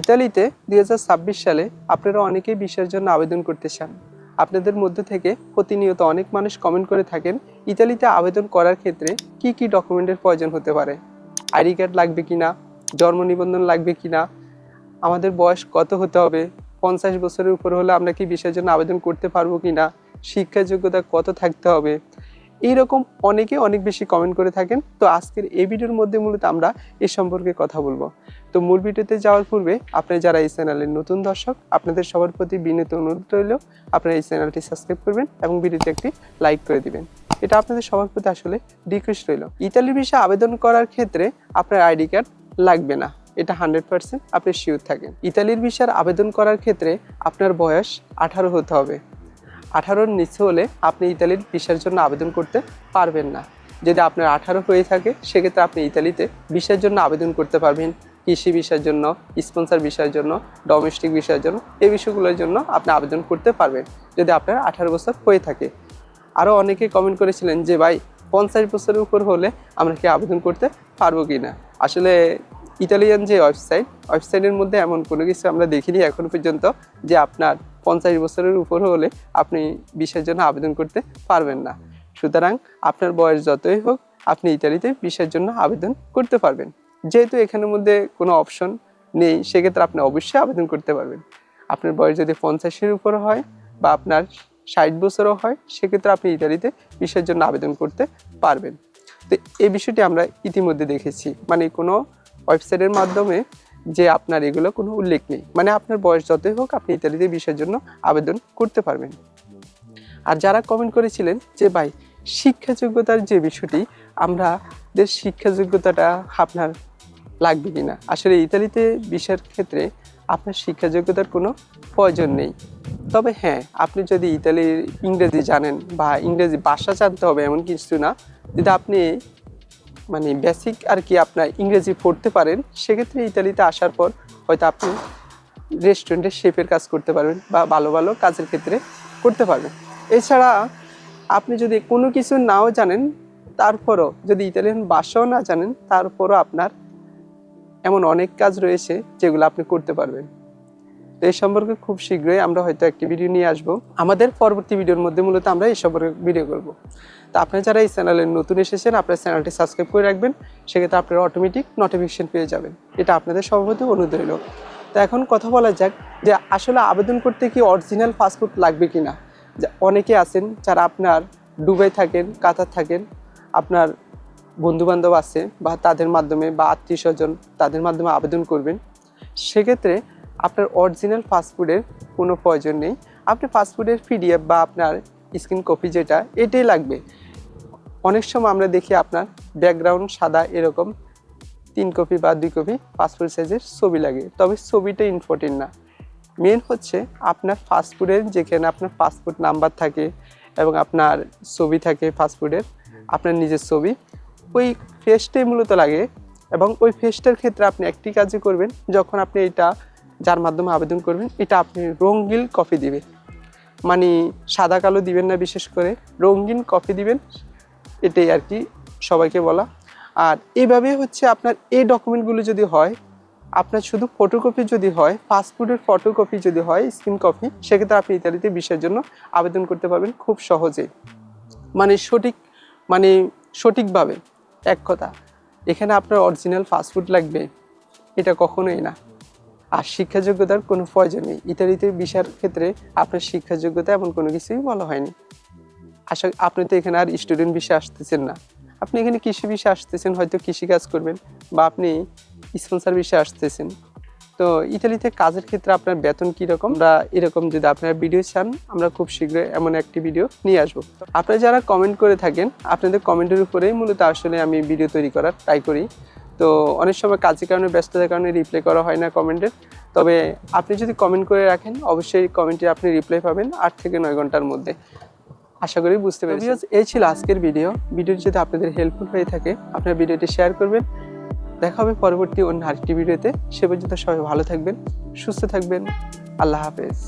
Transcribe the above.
ইতালিতে দুই হাজার ছাব্বিশ সালে আপনারা অনেকেই ভিসার জন্য আবেদন করতে চান। আপনাদের মধ্যে থেকে প্রতিনিয়ত অনেক মানুষ কমেন্ট করে থাকেন, ইতালিতে আবেদন করার ক্ষেত্রে কি কি ডকুমেন্টের প্রয়োজন হতে পারে? আইডি কার্ড লাগবে কিনা? জন্ম নিবন্ধন লাগবে কিনা? আমাদের বয়স কত হতে হবে? পঞ্চাশ বছরের উপর হলে আমরা কি বিষয়ের জন্য আবেদন করতে পারব কিনা? শিক্ষা যোগ্যতা কত থাকতে হবে? এইরকম অনেকে অনেক বেশি কমেন্ট করে থাকেন। তো আজকের এই ভিডিওর মধ্যে মূলত আমরা এ সম্পর্কে কথা বলব। তো মূল ভিডিওতে যাওয়ার পূর্বে আপনি যারা এই চ্যানেলের নতুন দর্শক, আপনাদের সবার প্রতি বিনীত অনুরোধ রইল, আপনারা এই চ্যানেলটি সাবস্ক্রাইব করবেন এবং ভিডিওতে একটি লাইক করে দিবেন। এটা আপনাদের সবার প্রতি আসলে রিকোয়েস্ট রইল। ইতালি ভিসা আবেদন করার ক্ষেত্রে আপনার আইডি কার্ড লাগবে না। এটা হান্ড্রেড পার্সেন্ট আপনি শিওর থাকেন। ইতালির ভিসার আবেদন করার ক্ষেত্রে আপনার বয়স আঠারো হতে হবে। আঠারোর নিচে হলে আপনি ইতালির ভিসার জন্য আবেদন করতে পারবেন না। যদি আপনার আঠারো হয়ে থাকে, সেক্ষেত্রে আপনি ইতালিতে ভিসার জন্য আবেদন করতে পারবেন। কৃষি বিষয়ের জন্য, স্পন্সর বিষয়ের জন্য, ডোমেস্টিক বিষয়ের জন্য, এই বিষয়গুলোর জন্য আপনি আবেদন করতে পারবেন, যদি আপনার আঠারো বছর হয়ে থাকে। আরও অনেকে কমেন্ট করেছিলেন যে, ভাই, পঞ্চাশ বছরের উপর হলে আমরা কি আবেদন করতে পারব কি না আসলে ইতালিয়ান যে ওয়েবসাইট, ওয়েবসাইটের মধ্যে এমন কোনো কিছু আমরা দেখিনি এখন পর্যন্ত যে আপনার পঞ্চাশ বছরের উপর হলে আপনি বিষয়ের জন্য আবেদন করতে পারবেন না। সুতরাং আপনার বয়স যতই হোক, আপনি ইতালিতে বিষয়ের জন্য আবেদন করতে পারবেন। যেহেতু এখানের মধ্যে কোনো অপশন নেই, সেক্ষেত্রে আপনি অবশ্যই আবেদন করতে পারবেন। আপনার বয়স যদি পঞ্চাশের উপর হয় বা আপনার ষাট বছরও হয়, সেক্ষেত্রে আপনি ইতালিতে বিষয়ের জন্য আবেদন করতে পারবেন। তো এই বিষয়টি আমরা ইতিমধ্যে দেখেছি। মানে কোনো ওয়েবসাইটের মাধ্যমে যে আপনার এগুলো কোনো উল্লেখ নেই। মানে আপনার বয়স যতই হোক, আপনি ইত্যাদিতে বিষয়ের জন্য আবেদন করতে পারবেন। আর যারা কমেন্ট করেছিলেন যে, ভাই শিক্ষা যোগ্যতার যে বিষয়টি আমাদের শিক্ষা যোগ্যতাটা আপনার লাগবে কিনা? আসলে ইতালিতে বিষয়ের ক্ষেত্রে আপনার শিক্ষা যোগ্যতার কোনো প্রয়োজন নেই। তবে হ্যাঁ আপনি যদি ইতালির ইংরেজি জানেন বা ইংরেজি ভাষা জানতে হবে, এমন কিছু না। যদি আপনি মানে বেসিক আর কি আপনার ইংরেজি পড়তে পারেন, সেক্ষেত্রে ইতালিতে আসার পর হয়তো আপনি রেস্টুরেন্টে শেফের কাজ করতে পারবেন বা ভালো ভালো কাজের ক্ষেত্রে করতে পারবেন। এছাড়া আপনি যদি কোনো কিছু নাও জানেন, তারপরও যদি ইতালিয়ান ভাষাও না জানেন, তারপরও আপনার এমন অনেক কাজ রয়েছে যেগুলো আপনি করতে পারবেন। তো এই সম্পর্কে খুব শীঘ্রই আমরা হয়তো একটি ভিডিও নিয়ে আসব। আমাদের পরবর্তী ভিডিওর মধ্যে মূলত আমরা এই সম্পর্কে ভিডিও করব। তো আপনারা যারা এই চ্যানেলে নতুন এসেছেন, আপনার চ্যানেলটি সাবস্ক্রাইব করে রাখবেন, সেক্ষেত্রে আপনারা অটোমেটিক নোটিফিকেশন পেয়ে যাবেন। এটা আপনাদের সভাপতি অনুরোধ রইল। তো এখন কথা বলা যাক যে আসলে আবেদন করতে কি অরিজিনাল পাসপোর্ট লাগবে কি না অনেকে আছেন যারা আপনার ডুবাই থাকেন, কাতার থাকেন, আপনার বন্ধুবান্ধব আছে বা তাদের মাধ্যমে বা আত্মীয় স্বজন তাদের মাধ্যমে আবেদন করবেন। সেক্ষেত্রে আপনার অরিজিনাল পাসপোর্টের কোনো প্রয়োজন নেই। আপনি পাসপোর্টের পিডিএফ বা আপনার স্ক্রিন কপি যেটা, এটাই লাগবে। অনেক সময় আমরা দেখি আপনার ব্যাকগ্রাউন্ড সাদা এরকম, তিন কপি বা দুই কপি পাসপোর্ট সাইজের ছবি লাগে। তবে ছবিটা ইম্পর্টেন্ট না। মেন হচ্ছে আপনার পাসপোর্টের যেখানে আপনার পাসপোর্ট নাম্বার থাকে এবং আপনার ছবি থাকে পাসপোর্টের আপনার নিজের ছবি, ওই ফেসটাই মূলত লাগে। এবং ওই ফেসটার ক্ষেত্রে আপনি একটি কাজই করবেন, যখন আপনি এটা যার মাধ্যমে আবেদন করবেন, এটা আপনি রঙ্গিল কপি দিবে। মানে সাদা কালো দিবেন না বিশেষ করে, রঙিন কপি দিবেন, এটাই আর কি সবাইকে বলা। আর এভাবে হচ্ছে আপনার এই ডকুমেন্টগুলো যদি হয়, আপনার শুধু ফটোকপি যদি হয় পাসপোর্টের ফটোকপি যদি হয় স্ক্রিন কপি সেক্ষেত্রে আপনি ইত্যাদিতে বিষয়ের জন্য আবেদন করতে পারবেন খুব সহজে। মানে সঠিক মানে সঠিকভাবে, এক কথা। এখানে আপনার অরিজিনাল পাসপোর্ট লাগবে, এটা কখনোই না। আর শিক্ষা যোগ্যতার কোনো প্রয়োজন নেই। ইত্যাদিতে বিষয়ের ক্ষেত্রে আপনার শিক্ষা যোগ্যতা এমন কোনো কিছুই বলা হয়নি। আশা আপনি তো এখানে আর স্টুডেন্ট বিষয়ে আসতেছেন না। আপনি এখানে কৃষি বিষয়ে আসতেছেন, হয়তো কৃষি কাজ করবেন বা আপনি স্পন্সার বিষয়ে আসতেছেন। তো ইতালিতে কাজের ক্ষেত্রে আপনার বেতন কীরকম আমরা এরকম যদি আপনারা ভিডিও চান, আমরা খুব শীঘ্রই এমন একটি ভিডিও নিয়ে আসব। আপনারা যারা কমেন্ট করে থাকেন, আপনাদের কমেন্টের উপরেই মূলত আসলে আমি ভিডিও তৈরি করার ট্রাই করি। তো অনেক সময় কাজের কারণে ব্যস্ততার কারণে রিপ্লাই করা হয় না কমেন্টের তবে আপনি যদি কমেন্ট করে রাখেন অবশ্যই কমেন্টে আপনি রিপ্লাই পাবেন আট থেকে নয় ঘণ্টার মধ্যে। আশা করি বুঝতে পেরেছি এই ছিল আজকের ভিডিও ভিডিওটি যদি আপনাদের হেল্পফুল হয়ে থাকে আপনার ভিডিওটি শেয়ার করবেন। দেখা হবে পরবর্তী অন্য আরেকটি ভিডিওতে সে পর্যন্ত সবাই ভালো থাকবেন সুস্থ থাকবেন। আল্লাহ হাফেজ।